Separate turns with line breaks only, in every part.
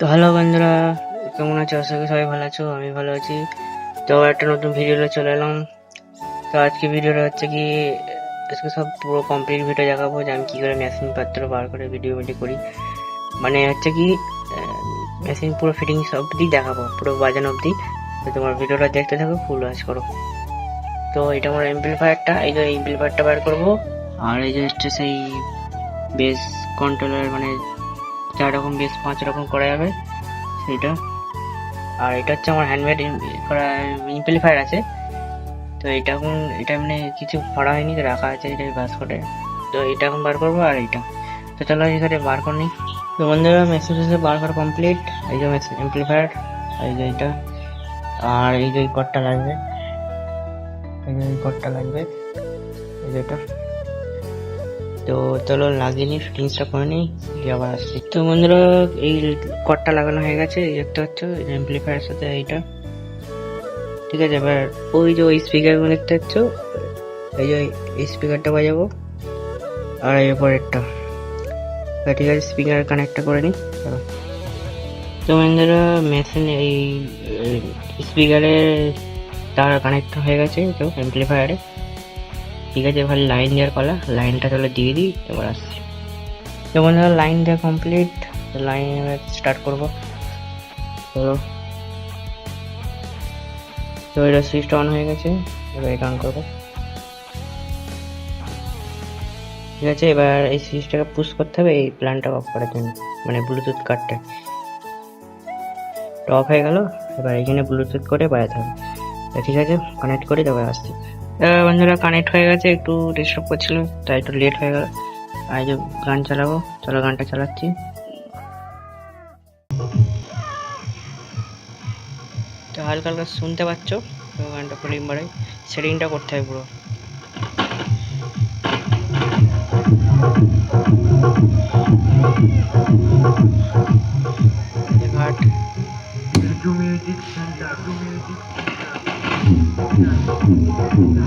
তো হ্যালো বন্ধুরা, কেমন আছো? আশা করি সবাই ভালো আছো, আমি ভালো আছি। তো একটা নতুন ভিডিওতে চলে এলাম। তো আজকে ভিডিওটা হচ্ছে কি, আজকে সব পুরো কমপ্লিট ভিডিও দেখাবো যে আমি কী করে মেশিন পাত্র বার করে ভিডিও ভিডিও করি। মানে হচ্ছে কি মেশিন পুরো ফিটিংস অবধি দেখাবো, পুরো বাজানো অবধি। তো তোমার ভিডিওটা দেখতে থাকো ফুল ওয়াচ করো। তো এটা আমার এমপ্লিফায়ারটা এই যে এমপ্লিফায়ারটা বার করব। আর এই যে হচ্ছে সেই বেস কন্ট্রোলার মানে চার রকম বেস পাঁচ রকম করা যাবে। সেইটা আর এটা হচ্ছে আমার হ্যান্ডমেড করা ইমপ্লিফায়ার আছে। তো এটা এখন, এটা মানে কিছু করা হয়নি রাখা আছে এটা করে তো এটা এখন বার করব আর এইটা। তো চলো এখানে বার করে। নিই তো বন্ধুরা মেসেজ বার করা কমপ্লিট এই যে মেসেজ এমপ্লিফায়ার এই যে এটা আর এই যে কটটা লাগবে। এই যে কটটা লাগবে। এই যে এটা। তো চলো লাগিয়ে নিই ফিটিংসটা করে নিই, দিয়ে আবার আসছি। তো বন্ধুরা, এই কটটা লাগানো হয়ে গেছে, এই দেখতে পাচ্ছ এমপ্লিফায়ারের সাথে এইটা। ঠিক আছে, এবার ওই যে ওই স্পিকারগুলো দেখতে পাচ্ছ, এই যে এই স্পিকারটা বাজাবো, আর এই পরেরটা। ঠিক আছে স্পিকার কানেক্টটা করে নিই তো বন্ধুরা মেশিন এই স্পিকারের তার কানেক্ট হয়ে গেছে, তো এমপ্লিফায়ারে ঠিক আছে, এবার লাইন দেওয়ার কলা লাইনটা তাহলে দিয়ে দিই, এবার আসছি। তো বন্ধুরা লাইন দেওয়া কমপ্লিট লাইন স্টার্ট করব। চলো তো এটা সুইচটা অন হয়ে গেছে, এবার এটা অন করব। ঠিক আছে, এবার এই সুইচটাকে পুশ করতে হবে, এই প্ল্যানটা অফ করার জন্য মানে ব্লুটুথ কার্ডটা অফ হয়ে গেল, এবার এখানে ব্লুটুথ করে বাজাতে হবে। ঠিক আছে কানেক্ট করে, তারপর আসছি। বন্ধুরা কানেক্ট হয়ে গেছে, একটু ডিস্টার্ব করছিল, তাই একটু লেট হয়ে গেল। আর যে গান চালাবো, চলো গানটা চালাচ্ছি। তো হালকা হালকা শুনতে পাচ্ছ গানটা ভলিউম বাড়াই সেটিংটা করতে হবে পুরো। এই ঘাট ভলিউমটা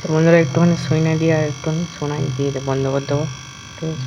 তো বন্ধুরা একটুখানি শুনে দিয়ে আর একটুখানি শোনাই দিয়ে বন্ধ করে দেবো ঠিক আছে?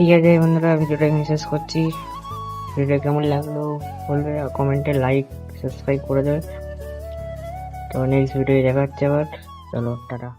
ঠিক আছে বন্ধুরা ভিডিওটা এখানে শেষ করছি। ভিডিও কেমন লাগল বলবে কমেন্টে লাইক সাবস্ক্রাইব করে দেবে। তো নেক্সট ভিডিও দেখা হচ্ছে আবার। চলো, টাটা।